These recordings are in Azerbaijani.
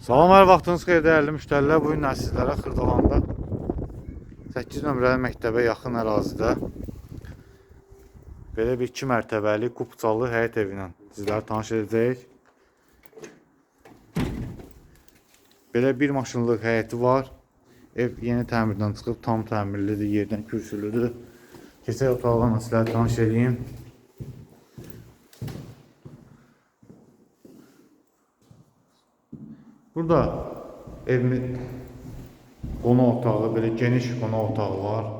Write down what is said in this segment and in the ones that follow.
Salam, hər vaxtınız xeyir dəyərli müştərilər. Bu gün sizlərə Xırdalanda 8 nömrəli məktəbə yaxın ərazidə belə bir 2 mərtəbəli qubcalı həyət evi ilə sizləri tanış edəcəyik. Belə bir maşınlıq həyəti var. Ev yeni təmirdən çıxıb, tam təmirlidir, yerdən kürsülüdür. Keçək otağına sizləri tanış edeyim. Burada evimin qonaq otağı, belə geniş qonaq otağı var.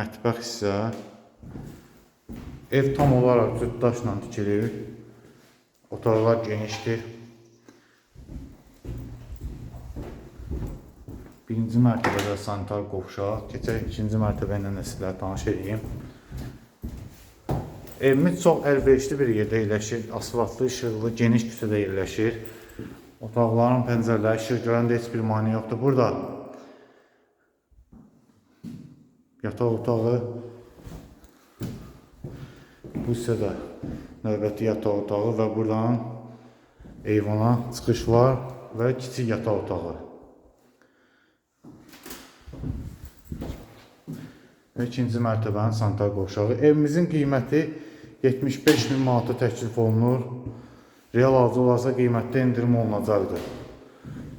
Mətbəx hissə. Ev tam olaraq cütdaşla tikilir. Otaqlar genişdir. Birinci mərtəbədə sanitar qovşaq. Keçək ikinci mərtəbə ilə də sizlərə tanış edeyim. Evimiz çox əlverişli bir yerdə yerləşir. Asfaltlı, işıqlı, geniş küçədə yerləşir. Otaqların pəncərələri işıq görəndə heç bir mane yoxdur. Burada yataq otağı bu hissədə növbəti yataq otağı və buradan eyvana çıxış var və kiçik yataq otağı. İkinci mərtəbənin sanitar qovşağı. Evimizin qiyməti 75 min manata təklif olunur. Real alıcı olarsa qiymətdə endirim olunacaqdır.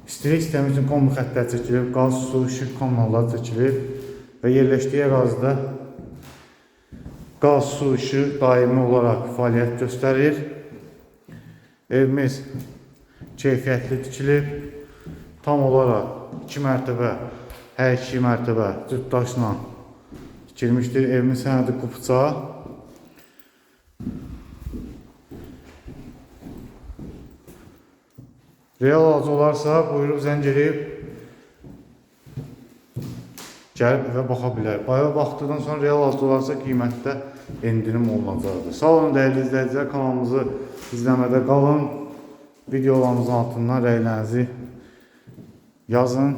İstilik sistemi üçün kombi xəttlər çəkilib, qaz, su, işıq kommunalları çəkilib və yerləşdiyi ərazidə qaz, su, işıq daimi olaraq fəaliyyət göstərir. Evimiz keyfiyyətli tikilib, tam olaraq 2 mərtəbə, hər 2 mərtəbə cütdaşla tikilmişdir. Evimiz sənədi qupça. Real alıcı olarsa buyurub zəng edib gəlib evə baxa bilər. Baya baxdıqdan sonra real alıcı olarsa qiymətdə endirim olunacaqdır. Sağ olun dəyərli izləyicilər, kanalımızı izləmədə qalın. Videolarımızın altından rəylərinizi yazın.